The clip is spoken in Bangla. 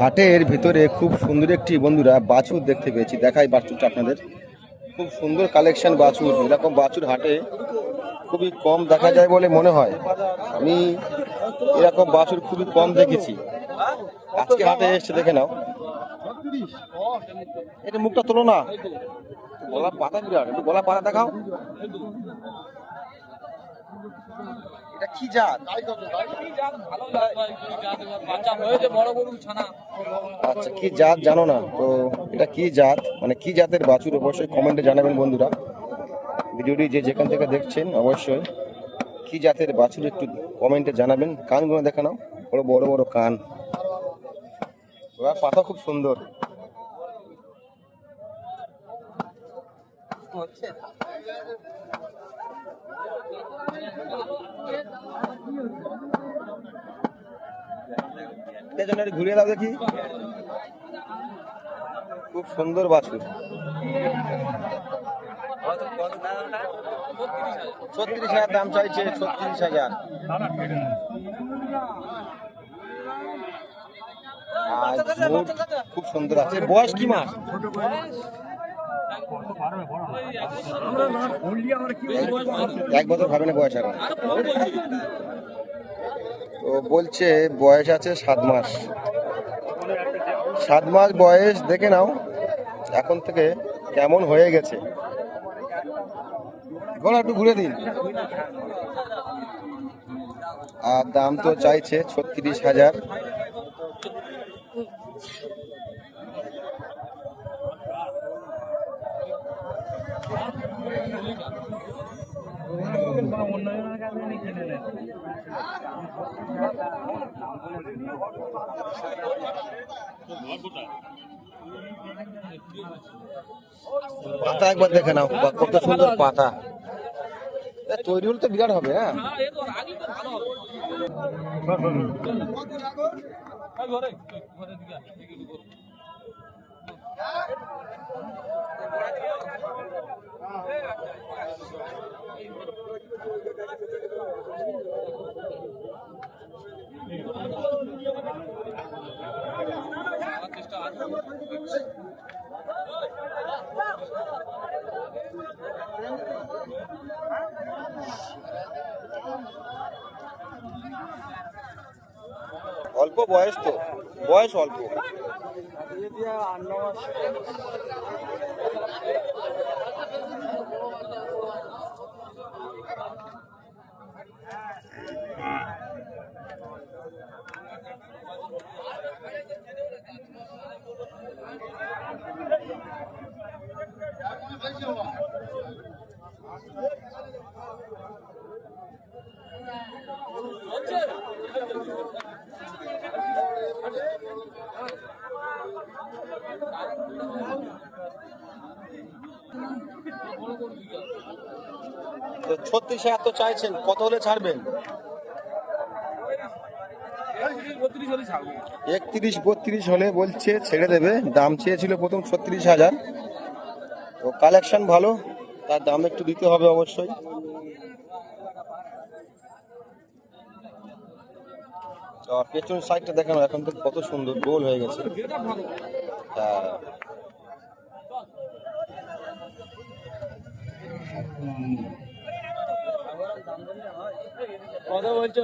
হাটের ভিতরে খুব সুন্দর একটি বন্ধুরা বাছুর দেখতে পেয়েছি, দেখাই বাছুরটা আপনাদের। খুব সুন্দর কালেকশন বাছুর, এরকম বাছুর হাটে খুবই কম দেখা যায় বলে মনে হয়। আমি এরকম বাছুর খুবই কম দেখেছি। আজকে হাটে এসছে দেখে নাও। এটা মুখটা তোলো না। গলা পাতা বিরাট গলা পাতা দেখাও। এটা কি জাত? আচ্ছা কি জাত জানো না? তো এটা কি জাত? মানে কি জাতের বাছুর? অবশ্যই কমেন্টে জানাবেন বন্ধুরা। ভিডিওটি যে যেখান থেকে দেখছেন, অবশ্যই কি জাতের বাছুর একটু কমেন্টে জানাবেন। কানগুলো দেখানো বড় বড় বড় কান। পাতা খুব সুন্দর। হচ্ছে পেছনে ঘুরিয়ে দাও দেখি। খুব সুন্দর বাছুর। ছত্রিশ হাজার দাম চাইছে, ছত্রিশ হাজার। খুব সুন্দর আছে। বয়স কি মাস? এক বছর হবে না বয়স এখন। তো বলছে বয়স আছে সাত মাস। সাত মাস বয়স, দেখে নাও এখন থেকে কেমন হয়ে গেছে। ঘোড়া একটু ঘুরে দিন। আর দাম তো চাইছে ছত্রিশ হাজার। পাতা একবার দেখে নাও কত সুন্দর পাতা। তৈরি হলে তো বিরাট হবে হ্যাঁ? এই ঘরে আয়, দিকে দিকে। আমার চেষ্টা আছে। অল্প বয়স তো বয়স অল্প। ছত্রিশ হাজার তো চাইছেন, কত হলে ছাড়বেন? একত্রিশ বত্রিশ হলে বলছে, ছেড়ে দেবে, দাম চেয়েছিল প্রথম ছত্রিশ হাজার। তো কালেকশন ভালো তার দাম একটু দিতে হবে অবশ্যই। আর পেছন সাইডটা দেখানো এখন তো কত সুন্দর গোল হয়ে গেছে। কত বলছো?